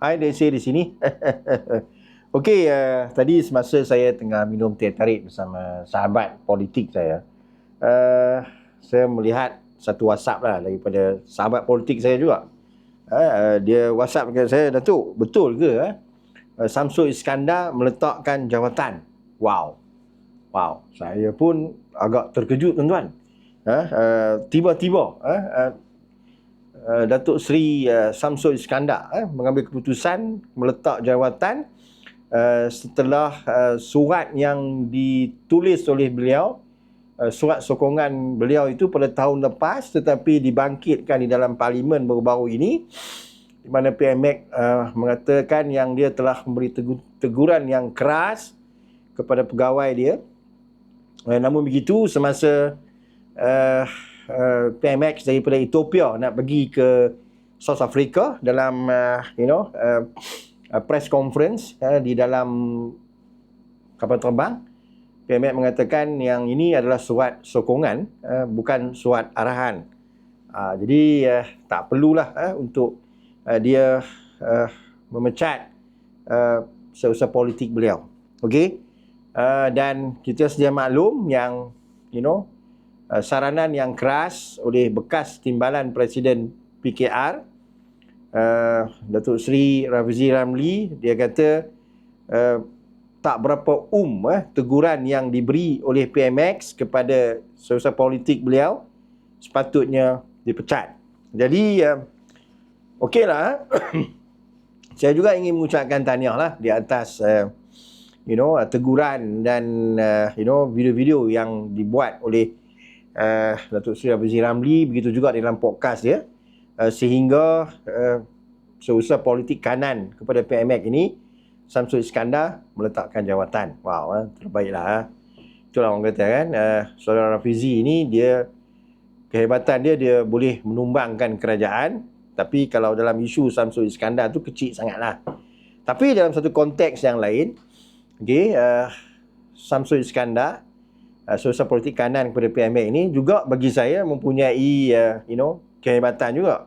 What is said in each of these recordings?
Hai, Desi di sini. Okey, uh, tadi semasa saya tengah minum teh tarik bersama sahabat politik saya, uh, saya melihat satu WhatsApp lah daripada sahabat politik saya juga. Uh, dia WhatsApp dekat saya, Datuk, betul ke? Uh, Samsul Iskandar meletakkan jawatan. Wow. Wow, saya pun agak terkejut tuan-tuan. Uh, uh, tiba-tiba uh, uh, uh, Datuk Seri uh, Samsul Iskandar uh, mengambil keputusan meletak jawatan Uh, setelah uh, surat yang ditulis oleh beliau uh, surat sokongan beliau itu pada tahun lepas tetapi dibangkitkan di dalam parlimen baru-baru ini di mana PMX uh, mengatakan yang dia telah memberi teguran yang keras kepada pegawai dia. Uh, namun begitu semasa uh, PMX daripada Ethiopia nak pergi ke South Africa dalam uh, you know uh, uh, press conference uh, di dalam kapal terbang. PMX mengatakan yang ini adalah surat sokongan uh, bukan surat arahan. Uh, jadi uh, tak perlulah uh, untuk uh, dia uh, memecat uh, seusaha politik beliau. Okey? Uh, dan kita sedia maklum yang you know uh, saranan yang keras oleh bekas timbalan presiden PKR uh, Datuk Seri Rafizi Ramli dia kata uh, tak berapa um eh, teguran yang diberi oleh PMX kepada sosial politik beliau sepatutnya dipecat. Jadi uh, okeylah saya juga ingin mengucapkan tahniah lah di atas uh, you know teguran dan uh, you know video-video yang dibuat oleh uh, Datuk Seri Rafizi Ramli begitu juga dalam podcast dia Uh, sehingga uh, seusaha politik kanan kepada PMX ini Samsul Iskandar meletakkan jawatan. Wow, uh, terbaiklah. Uh. Itulah orang kata kan, uh, saudara Rafizi ini dia kehebatan dia dia boleh menumbangkan kerajaan tapi kalau dalam isu Samsul Iskandar tu kecil sangatlah. Tapi dalam satu konteks yang lain, okay, uh, Samsul Iskandar uh, seusaha politik kanan kepada PMX ini juga bagi saya mempunyai uh, you know kehebatan juga.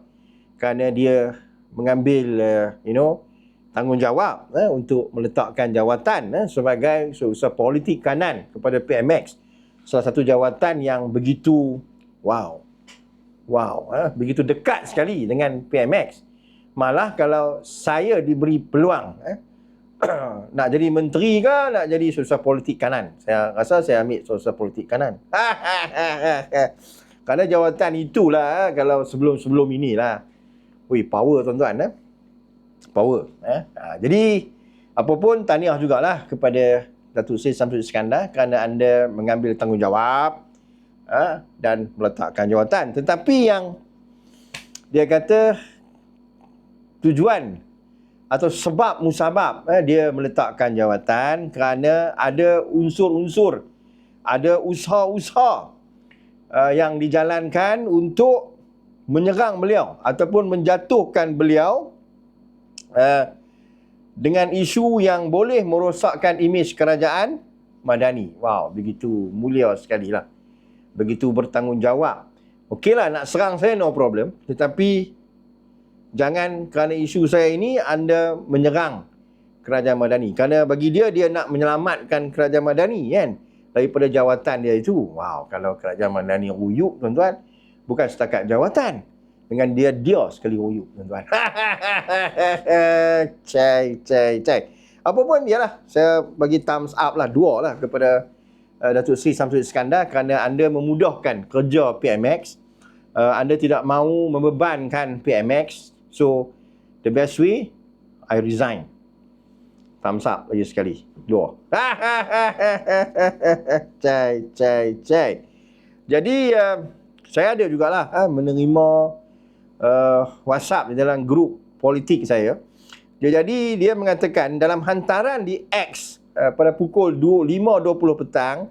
Kerana dia mengambil uh, you know tanggungjawab uh, untuk meletakkan jawatan uh, sebagai seusaha politik kanan kepada PMX salah satu jawatan yang begitu wow wow uh, begitu dekat sekali dengan PMX malah kalau saya diberi peluang uh, nak jadi menteri ke nak jadi seusaha politik kanan saya rasa saya ambil seusaha politik kanan kerana jawatan itulah kalau sebelum-sebelum inilah Wih, power tuan-tuan. Eh? Power. Eh? Ha, jadi, apapun tahniah jugalah kepada Datuk Seri Samsul Iskandar kerana anda mengambil tanggungjawab ha, dan meletakkan jawatan. Tetapi yang dia kata tujuan atau sebab musabab eh, dia meletakkan jawatan kerana ada unsur-unsur, ada usaha-usaha uh, yang dijalankan untuk menyerang beliau ataupun menjatuhkan beliau uh, dengan isu yang boleh merosakkan imej kerajaan Madani. Wow, begitu mulia sekali lah. Begitu bertanggungjawab. Okeylah nak serang saya no problem. Tetapi jangan kerana isu saya ini anda menyerang kerajaan Madani. Kerana bagi dia, dia nak menyelamatkan kerajaan Madani kan. Daripada jawatan dia itu. Wow, kalau kerajaan Madani ruyuk tuan-tuan bukan setakat jawatan dengan dia dia sekali royuk tuan-tuan cai cai cai apa pun ialah saya bagi thumbs up lah dua lah kepada uh, Datuk Seri Samsul Iskandar kerana anda memudahkan kerja PMX uh, anda tidak mahu membebankan PMX so the best way I resign. Thumbs up lagi sekali. Dua. Cai cai cai. Jadi uh, saya ada jugalah ha, menerima uh, WhatsApp di dalam grup politik saya. Dia jadi dia mengatakan dalam hantaran di X uh, pada pukul 5.20 petang,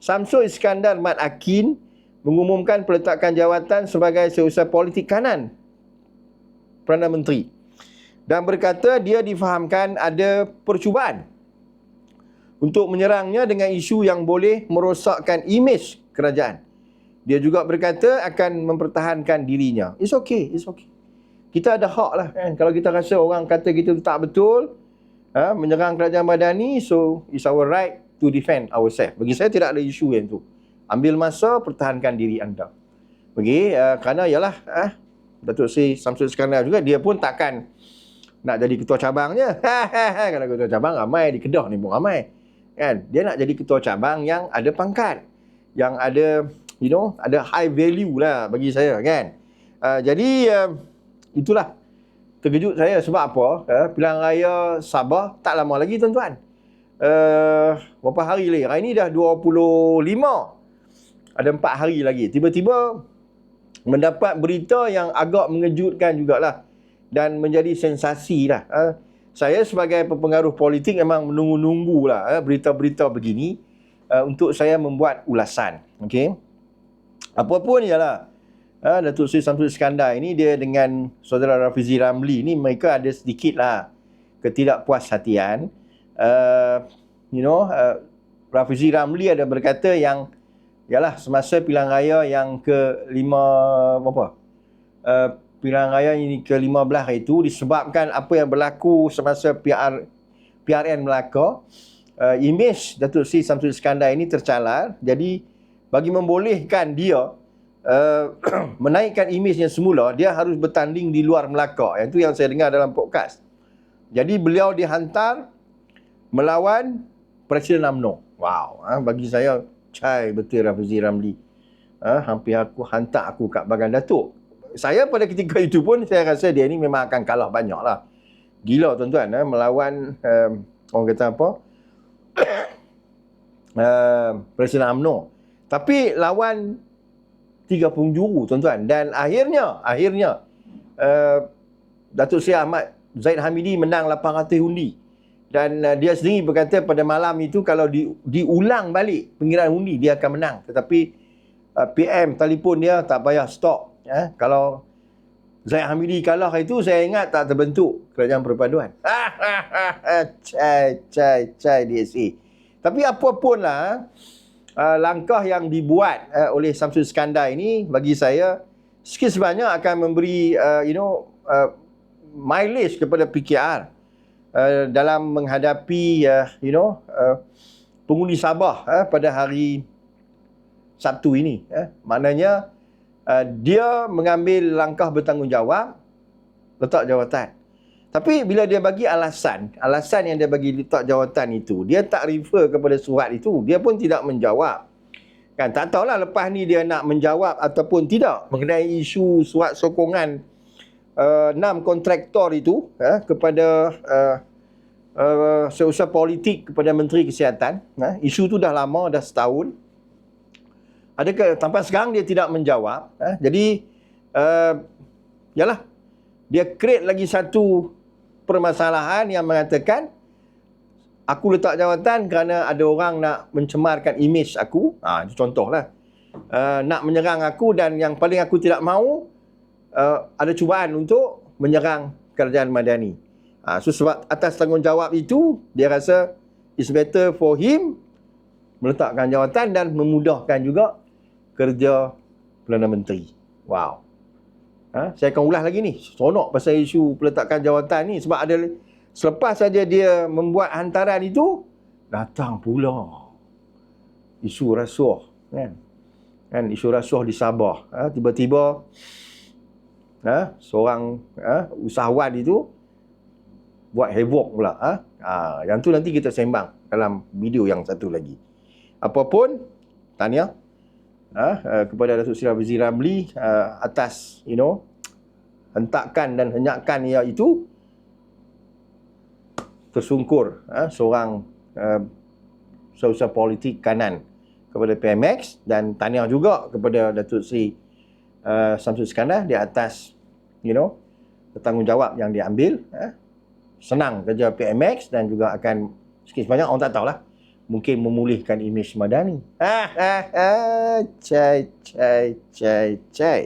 Samsul Iskandar Mat Akin mengumumkan peletakan jawatan sebagai seusaha politik kanan Perdana Menteri. Dan berkata dia difahamkan ada percubaan untuk menyerangnya dengan isu yang boleh merosakkan imej kerajaan. Dia juga berkata akan mempertahankan dirinya. It's okay, it's okay. kita ada hak lah kan. Kalau kita rasa orang kata kita tak betul, ha, menyerang kerajaan madani, so it's our right to defend ourselves. Bagi saya tidak ada isu yang tu. Ambil masa, pertahankan diri anda. Bagi, uh, kerana ialah, uh, Datuk Seri Samsul Iskandar juga, dia pun takkan nak jadi ketua cabangnya. Kalau ketua cabang ramai di Kedah ni pun ramai. Kan? Dia nak jadi ketua cabang yang ada pangkat. Yang ada, you know, ada high value lah bagi saya kan. Uh, jadi, uh, itulah terkejut saya sebab apa? Uh, pilihan raya Sabah tak lama lagi tuan-tuan. Uh, berapa hari lagi? Hari ni dah 25. Ada 4 hari lagi. Tiba-tiba mendapat berita yang agak mengejutkan jugalah dan menjadi sensasi lah. Uh, saya sebagai pengaruh politik memang menunggu-nunggu lah uh, berita-berita begini uh, untuk saya membuat ulasan. Okay? Apapun ialah, uh, Datuk Seri Samsul Iskandar ini dia dengan saudara Rafizi Ramli ni mereka ada sedikit lah ketidakpuashatian. Uh, you know, uh, Rafizi Ramli ada berkata yang ialah semasa pilihan raya yang ke lima apa? Uh, pilihan raya ini ke-15 itu disebabkan apa yang berlaku semasa PR PRN Melaka uh, imej Datuk Seri Samsul Iskandar ini tercalar. Jadi bagi membolehkan dia uh, menaikkan imej yang semula dia harus bertanding di luar Melaka. Yang itu yang saya dengar dalam podcast. Jadi beliau dihantar melawan Presiden UMNO wow ha, bagi saya cai betul Rafizi Ramli. Ha, hampir aku hantar aku kat bagan Datuk. Saya pada ketika itu pun saya rasa dia ni memang akan kalah banyak lah. Gila tuan-tuan eh, melawan um, orang kata apa? Uh, Presiden UMNO. Tapi lawan tiga penjuru tuan-tuan. Dan akhirnya akhirnya uh, Datuk Seri Ahmad Zaid Hamidi menang 800 undi dan uh, dia sendiri berkata pada malam itu kalau di, diulang balik pengiraan undi dia akan menang tetapi uh, PM telefon dia tak payah stop Ya, kalau Zaid Hamidi kalah itu saya ingat tak terbentuk kerajaan perpaduan. cai cai cai DSA. Tapi apapun lah uh, langkah yang dibuat uh, oleh Samsul Iskandar ini bagi saya sikit sebanyak akan memberi uh, you know uh, mileage kepada PKR uh, dalam menghadapi uh, you know uh, pengundi Sabah uh, pada hari Sabtu ini. Uh, maknanya uh, dia mengambil langkah bertanggungjawab letak jawatan. Tapi bila dia bagi alasan, alasan yang dia bagi letak jawatan itu, dia tak refer kepada surat itu, dia pun tidak menjawab. Kan tak tahulah lepas ni dia nak menjawab ataupun tidak mengenai isu surat sokongan uh, enam kontraktor itu uh, kepada uh, uh, seusaha politik kepada Menteri Kesihatan. Uh, isu tu dah lama, dah setahun. Adakah sampai sekarang dia tidak menjawab? Eh? Jadi, uh, yalah, dia create lagi satu permasalahan yang mengatakan aku letak jawatan kerana ada orang nak mencemarkan imej aku. Ha, itu contohlah. Uh, nak menyerang aku dan yang paling aku tidak mahu uh, ada cubaan untuk menyerang kerajaan Madani. Ha, so sebab atas tanggungjawab itu, dia rasa it's better for him meletakkan jawatan dan memudahkan juga kerja Perdana Menteri. Wow. Ha? Saya akan ulas lagi ni. Sonok pasal isu peletakan jawatan ni. Sebab ada selepas saja dia membuat hantaran itu, datang pula isu rasuah. Kan? Kan? Isu rasuah di Sabah. Ha? Tiba-tiba ha? seorang ha? usahawan itu buat heboh pula. Ha? Ha, yang tu nanti kita sembang dalam video yang satu lagi. Apapun, tanya uh, uh, kepada Datuk Seri Aziz Ramli uh, atas you know hentakan dan henyakan ia itu tersungkur uh, seorang uh, sosial politik kanan kepada PMX dan tahniah juga kepada Datuk Seri uh, Samsul Iskandar di atas you know bertanggungjawab yang diambil uh, senang kerja PMX dan juga akan sikit sebanyak orang tak tahulah mungkin memulihkan imej Madani. Ha ha ha. Cai cai cai cai.